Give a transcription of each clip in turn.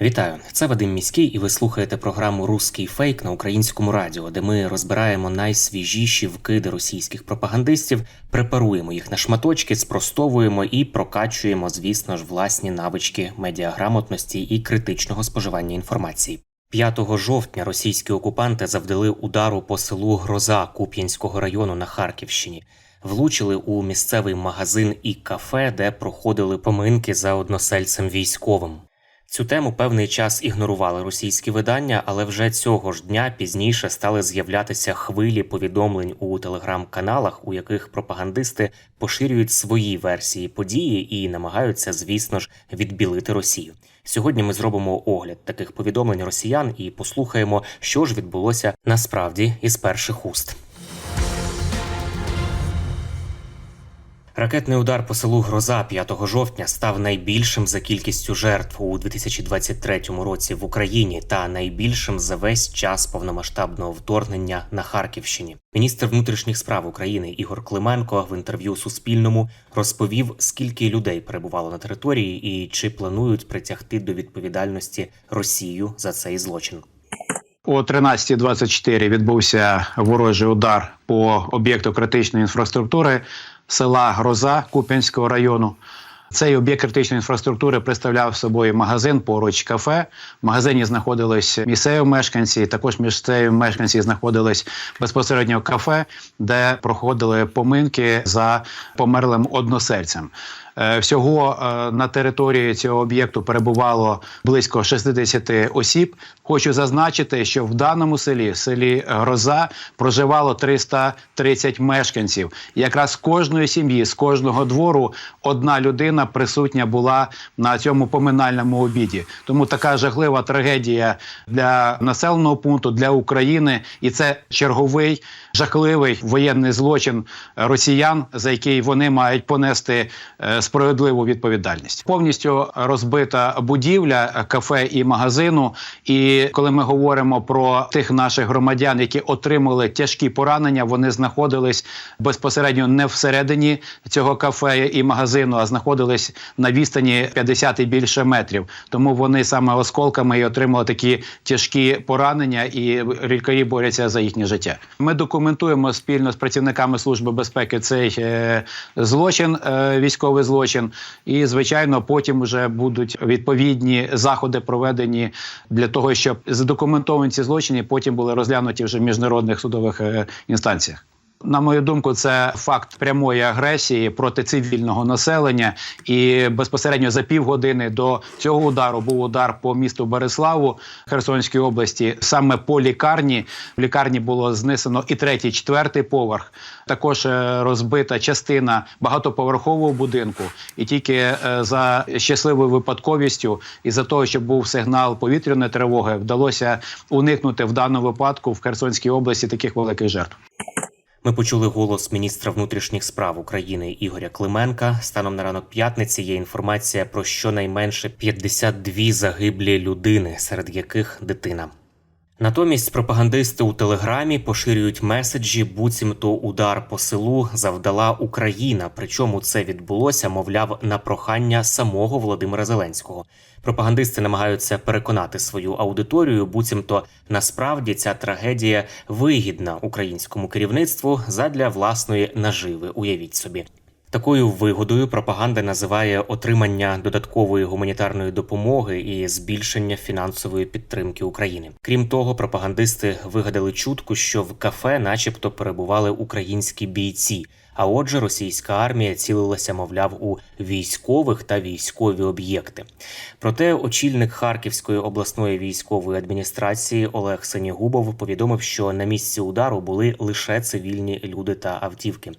Вітаю, це Вадим Міський, і ви слухаєте програму Руський фейк на українському радіо, де ми розбираємо найсвіжіші вкиди російських пропагандистів, препаруємо їх на шматочки, спростовуємо і прокачуємо, звісно ж, власні навички медіаграмотності і критичного споживання інформації. 5 жовтня російські окупанти завдали удару по селу Гроза Куп'янського району на Харківщині. Влучили у місцевий магазин і кафе, де проходили поминки за односельцем військовим. Цю тему певний час ігнорували російські видання, але вже цього ж дня пізніше стали з'являтися хвилі повідомлень у телеграм-каналах, у яких пропагандисти поширюють свої версії події і намагаються, звісно ж, відбілити Росію. Сьогодні ми зробимо огляд таких повідомлень росіян і послухаємо, що ж відбулося насправді із перших уст. Ракетний удар по селу Гроза 5 жовтня став найбільшим за кількістю жертв у 2023 році в Україні та найбільшим за весь час повномасштабного вторгнення на Харківщині. Міністр внутрішніх справ України Ігор Клименко в інтерв'ю Суспільному розповів, скільки людей перебувало на території і чи планують притягти до відповідальності Росію за цей злочин. О 13.24 відбувся ворожий удар по об'єкту критичної інфраструктури села Гроза Куп'янського району. Цей об'єкт критичної інфраструктури представляв собою магазин поруч кафе. В магазині знаходились місцеві мешканці. Також місцеві мешканці знаходились безпосередньо кафе, де проходили поминки за померлим односельцем. Е, Всього е, на території цього об'єкту перебувало близько 60 осіб. Хочу зазначити, що в даному селі, селі Гроза, проживало 330 мешканців. Якраз з кожної сім'ї, з кожного двору одна людина присутня була на цьому поминальному обіді. Тому така жахлива трагедія для населеного пункту, для України, і це черговий жахливий воєнний злочин росіян, за який вони мають понести е, справедливу відповідальність. Повністю розбита будівля кафе і магазину. І коли ми говоримо про тих наших громадян, які отримали тяжкі поранення, вони знаходились безпосередньо не всередині цього кафе і магазину, а знаходились на відстані 50 і більше метрів. Тому вони саме осколками і отримали такі тяжкі поранення, і лікарі борються за їхнє життя. Ми документуємо спільно з працівниками служби безпеки цей е, злочин, е, військовий злочин, і звичайно, потім вже будуть відповідні заходи проведені для того, щоб задокументовані ці злочини потім були розглянуті вже в міжнародних судових е, інстанціях. На мою думку, це факт прямої агресії проти цивільного населення, і безпосередньо за півгодини до цього удару був удар по місту Береславу Херсонської області. Саме по лікарні в лікарні було знесено і третій, четвертий поверх. Також е, розбита частина багатоповерхового будинку, і тільки е, за щасливою випадковістю і за того, що був сигнал повітряної тривоги, вдалося уникнути в даному випадку в Херсонській області таких великих жертв. Ми почули голос міністра внутрішніх справ України Ігоря Клименка. Станом на ранок п'ятниці є інформація про щонайменше 52 загиблі людини, серед яких дитина. Натомість пропагандисти у телеграмі поширюють меседжі, буцімто удар по селу завдала Україна. Причому це відбулося, мовляв, на прохання самого Володимира Зеленського. Пропагандисти намагаються переконати свою аудиторію, буцімто насправді ця трагедія вигідна українському керівництву задля власної наживи. Уявіть собі. Такою вигодою пропаганда називає отримання додаткової гуманітарної допомоги і збільшення фінансової підтримки України. Крім того, пропагандисти вигадали чутку, що в кафе, начебто, перебували українські бійці. А отже, російська армія цілилася, мовляв, у військових та військові об'єкти. Проте очільник Харківської обласної військової адміністрації Олег Сенігубов повідомив, що на місці удару були лише цивільні люди та автівки.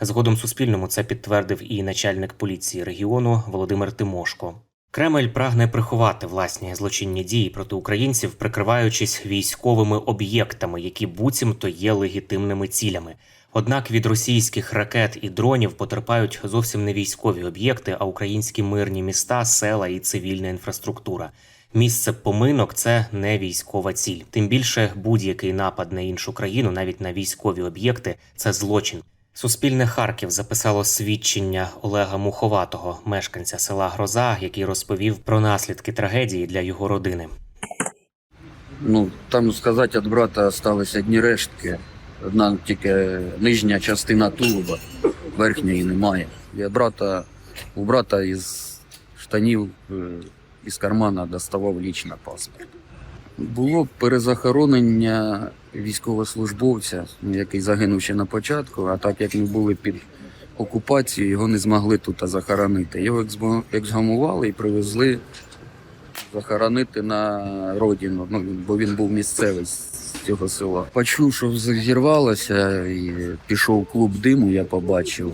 Згодом Суспільному це підтвердив і начальник поліції регіону Володимир Тимошко. Кремль прагне приховати власні злочинні дії проти українців, прикриваючись військовими об'єктами, які буцімто є легітимними цілями. Однак від російських ракет і дронів потерпають зовсім не військові об'єкти, а українські мирні міста, села і цивільна інфраструктура. Місце поминок це не військова ціль. Тим більше будь-який напад на іншу країну, навіть на військові об'єкти, це злочин. Суспільне Харків записало свідчення Олега Муховатого, мешканця села Гроза, який розповів про наслідки трагедії для його родини. Ну, там сказати, від брата залишилися одні рештки. Одна тільки нижня частина тулуба, верхньої немає. Я брата, у брата із штанів, е, із кармана доставав лічно паспорт. Було перезахоронення військовослужбовця, який загинув ще на початку, а так як ми були під окупацією, його не змогли тут захоронити. Його ексгумували і привезли захоронити на родину, ну, бо він був місцевий з цього села. Почув, що зірвалося, і пішов клуб диму, я побачив.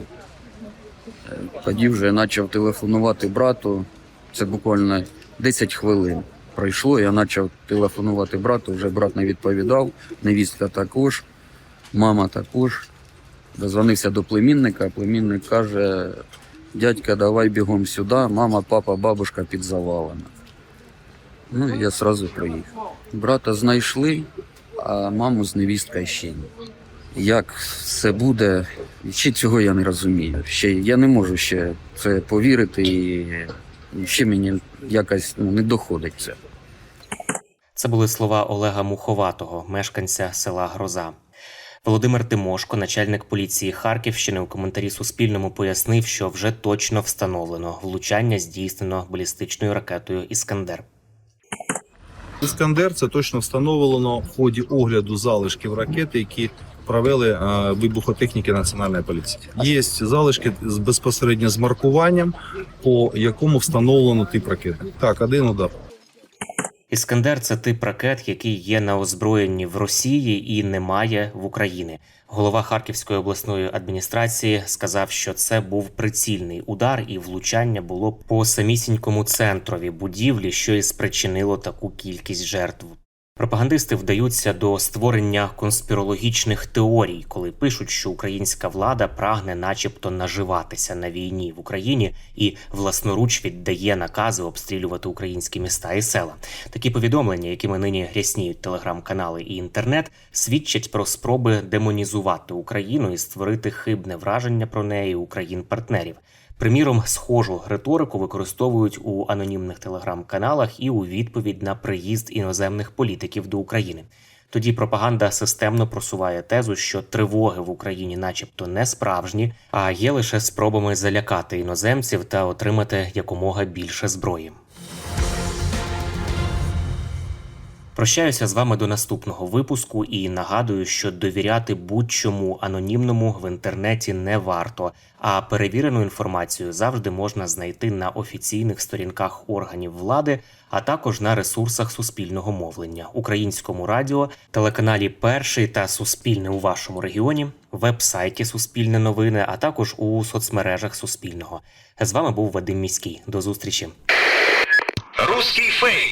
Е, Тоді вже почав телефонувати брату. Це буквально 10 хвилин пройшло. Я почав телефонувати брату, вже брат не відповідав, невістка також, мама також. Дозвонився до племінника, племінник каже: дядька, давай бігом сюди, мама, папа, бабушка під завалами. Ну, я одразу приїхав. Брата знайшли, а маму з невісткою ще ні. Як все буде, ще цього я не розумію. Ще я не можу ще це повірити, і ще мені якось ну, не доходить це. Це були слова Олега Муховатого, мешканця села Гроза. Володимир Тимошко, начальник поліції Харківщини, у коментарі Суспільному пояснив, що вже точно встановлено влучання здійснено балістичною ракетою Іскандер. Іскандер це точно встановлено в ході огляду залишків ракети, які провели е, вибухотехніки Національної поліції. Є залишки з безпосередньо з маркуванням, по якому встановлено тип ракети. Так, один удар. Іскандер це тип ракет, який є на озброєнні в Росії і немає в Україні. Голова Харківської обласної адміністрації сказав, що це був прицільний удар, і влучання було по самісінькому центрові будівлі, що і спричинило таку кількість жертв. Пропагандисти вдаються до створення конспірологічних теорій, коли пишуть, що українська влада прагне, начебто, наживатися на війні в Україні і власноруч віддає накази обстрілювати українські міста і села. Такі повідомлення, якими нині рясніють телеграм-канали і інтернет, свідчать про спроби демонізувати Україну і створити хибне враження про неї у країн-партнерів. Приміром, схожу риторику використовують у анонімних телеграм-каналах і у відповідь на приїзд іноземних політиків до України. Тоді пропаганда системно просуває тезу, що тривоги в Україні, начебто, не справжні, а є лише спробами залякати іноземців та отримати якомога більше зброї. Прощаюся з вами до наступного випуску і нагадую, що довіряти будь-чому анонімному в інтернеті не варто, а перевірену інформацію завжди можна знайти на офіційних сторінках органів влади, а також на ресурсах суспільного мовлення, українському радіо, телеканалі Перший та Суспільне у вашому регіоні, веб-сайті Суспільне новини, а також у соцмережах Суспільного. З вами був Вадим Міський. До зустрічі. Русский фейк.